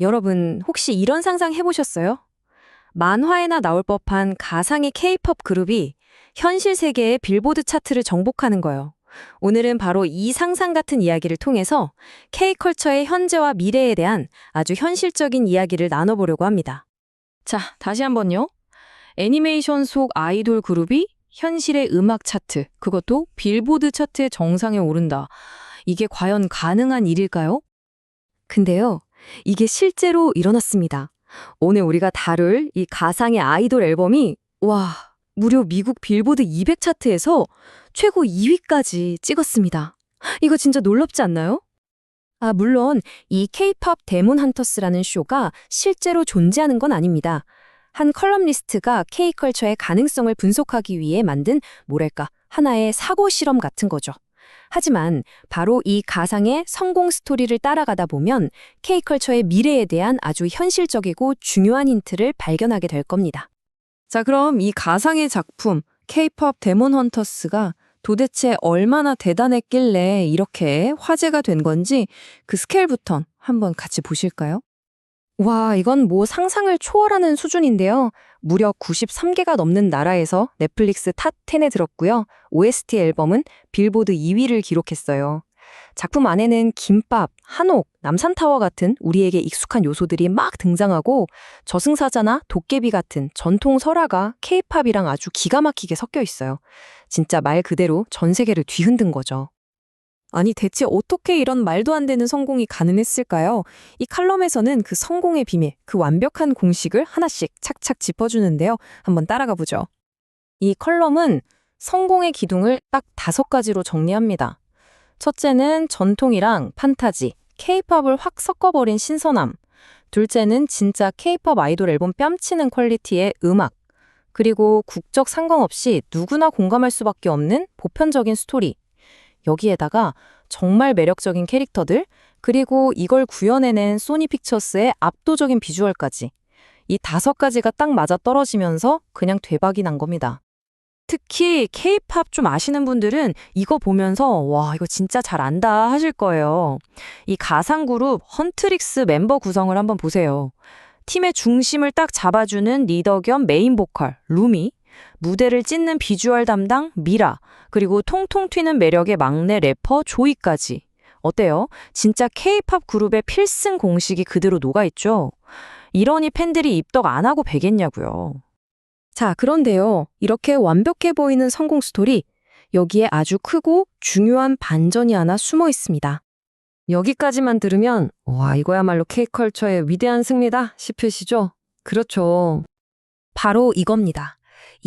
여러분, 혹시 이런 상상 해보셨어요? 만화에나 나올 법한 가상의 K-팝 그룹이 현실 세계의 빌보드 차트를 정복하는 거예요. 오늘은 바로 이 상상 같은 이야기를 통해서 K-컬처의 현재와 미래에 대한 아주 현실적인 이야기를 나눠보려고 합니다. 자, 다시 한번요. 애니메이션 속 아이돌 그룹이 현실의 음악 차트, 그것도 빌보드 차트의 정상에 오른다. 이게 과연 가능한 일일까요? 근데요, 이게 실제로 일어났습니다. 오늘 우리가 다룰 이 가상의 아이돌 앨범이, 와, 무려 미국 빌보드 200 차트에서 최고 2위까지 찍었습니다. 이거 진짜 놀랍지 않나요? 아, 물론 이 K-팝 데몬 헌터스라는 쇼가 실제로 존재하는 건 아닙니다. 한 컬럼리스트가 K-컬처의 가능성을 분석하기 위해 만든 뭐랄까 하나의 사고 실험 같은 거죠. 하지만 바로 이 가상의 성공 스토리를 따라가다 보면 K-컬처의 미래에 대한 아주 현실적이고 중요한 힌트를 발견하게 될 겁니다. 자, 그럼 이 가상의 작품 K-팝 데몬 헌터스가 도대체 얼마나 대단했길래 이렇게 화제가 된 건지 그 스케일부터 한번 같이 보실까요? 와, 이건 뭐 상상을 초월하는 수준인데요. 무려 93개가 넘는 나라에서 넷플릭스 탑 10에 들었고요. OST 앨범은 빌보드 2위를 기록했어요. 작품 안에는 김밥, 한옥, 남산타워 같은 우리에게 익숙한 요소들이 막 등장하고 저승사자나 도깨비 같은 전통 설화가 케이팝이랑 아주 기가 막히게 섞여 있어요. 진짜 말 그대로 전 세계를 뒤흔든 거죠. 아니 대체 어떻게 이런 말도 안 되는 성공이 가능했을까요? 이 칼럼에서는 그 성공의 비밀, 그 완벽한 공식을 하나씩 착착 짚어주는데요. 한번 따라가 보죠. 이 컬럼은 성공의 기둥을 딱 다섯 가지로 정리합니다. 첫째는 전통이랑 판타지, 케이팝을 확 섞어버린 신선함. 둘째는 진짜 케이팝 아이돌 앨범 뺨치는 퀄리티의 음악. 그리고 국적 상관없이 누구나 공감할 수밖에 없는 보편적인 스토리. 여기에다가 정말 매력적인 캐릭터들, 그리고 이걸 구현해낸 소니 픽처스의 압도적인 비주얼까지. 이 다섯 가지가 딱 맞아 떨어지면서 그냥 대박이 난 겁니다. 특히 케이팝 좀 아시는 분들은 이거 보면서 와 이거 진짜 잘 안다 하실 거예요. 이 가상 그룹 헌트릭스 멤버 구성을 한번 보세요. 팀의 중심을 딱 잡아주는 리더 겸 메인 보컬 루미, 무대를 찢는 비주얼 담당 미라, 그리고 통통 튀는 매력의 막내 래퍼 조이까지. 어때요? 진짜 케이팝 그룹의 필승 공식이 그대로 녹아있죠? 이러니 팬들이 입덕 안 하고 배겠냐고요. 자, 그런데요. 이렇게 완벽해 보이는 성공 스토리, 여기에 아주 크고 중요한 반전이 하나 숨어 있습니다. 여기까지만 들으면, 와, 이거야말로 K컬처의 위대한 승리다 싶으시죠? 그렇죠. 바로 이겁니다.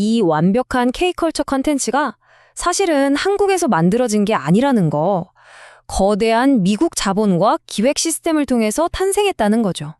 이 완벽한 K컬처 컨텐츠가 사실은 한국에서 만들어진 게 아니라는 거. 거대한 미국 자본과 기획 시스템을 통해서 탄생했다는 거죠.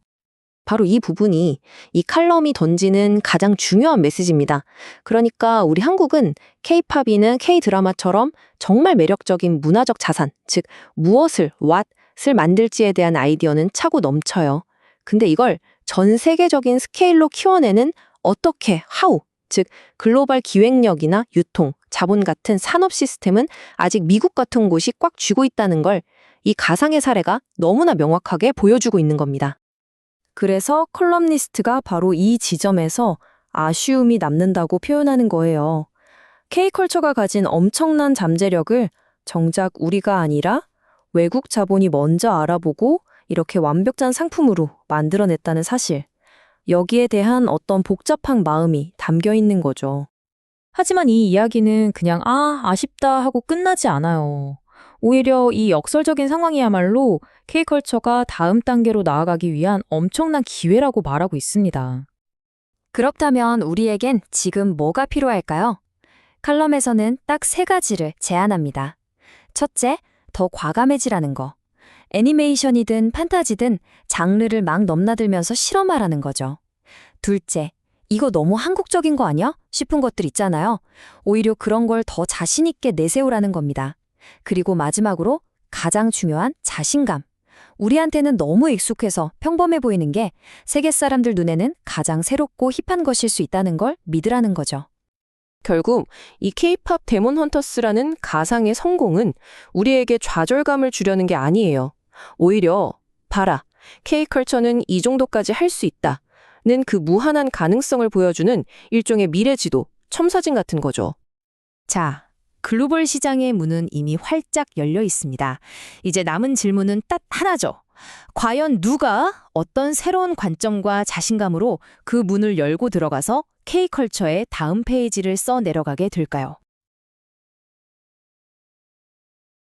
바로 이 부분이 이 칼럼이 던지는 가장 중요한 메시지입니다. 그러니까 우리 한국은 K-팝이는 K-드라마처럼 정말 매력적인 문화적 자산, 즉 무엇을, what을 만들지에 대한 아이디어는 차고 넘쳐요. 근데 이걸 전 세계적인 스케일로 키워내는 어떻게, how, 즉 글로벌 기획력이나 유통, 자본 같은 산업 시스템은 아직 미국 같은 곳이 꽉 쥐고 있다는 걸 이 가상의 사례가 너무나 명확하게 보여주고 있는 겁니다. 그래서 컬럼니스트가 바로 이 지점에서 아쉬움이 남는다고 표현하는 거예요. K컬처가 가진 엄청난 잠재력을 정작 우리가 아니라 외국 자본이 먼저 알아보고 이렇게 완벽한 상품으로 만들어냈다는 사실. 여기에 대한 어떤 복잡한 마음이 담겨 있는 거죠. 하지만 이 이야기는 그냥 아, 아쉽다 하고 끝나지 않아요. 오히려 이 역설적인 상황이야말로 K컬처가 다음 단계로 나아가기 위한 엄청난 기회라고 말하고 있습니다. 그렇다면 우리에겐 지금 뭐가 필요할까요? 칼럼에서는 딱 세 가지를 제안합니다. 첫째, 더 과감해지라는 거. 애니메이션이든 판타지든 장르를 막 넘나들면서 실험하라는 거죠. 둘째, 이거 너무 한국적인 거 아니야? 싶은 것들 있잖아요. 오히려 그런 걸 더 자신 있게 내세우라는 겁니다. 그리고 마지막으로 가장 중요한 자신감. 우리한테는 너무 익숙해서 평범해 보이는 게 세계 사람들 눈에는 가장 새롭고 힙한 것일 수 있다는 걸 믿으라는 거죠. 결국 이 K-팝 데몬 헌터스라는 가상의 성공은 우리에게 좌절감을 주려는 게 아니에요. 오히려 봐라. K컬처는 이 정도까지 할 수 있다. 는 그 무한한 가능성을 보여주는 일종의 미래지도, 첨사진 같은 거죠. 자, 글로벌 시장의 문은 이미 활짝 열려 있습니다. 이제 남은 질문은 딱 하나죠. 과연 누가 어떤 새로운 관점과 자신감으로 그 문을 열고 들어가서 K컬처의 다음 페이지를 써 내려가게 될까요?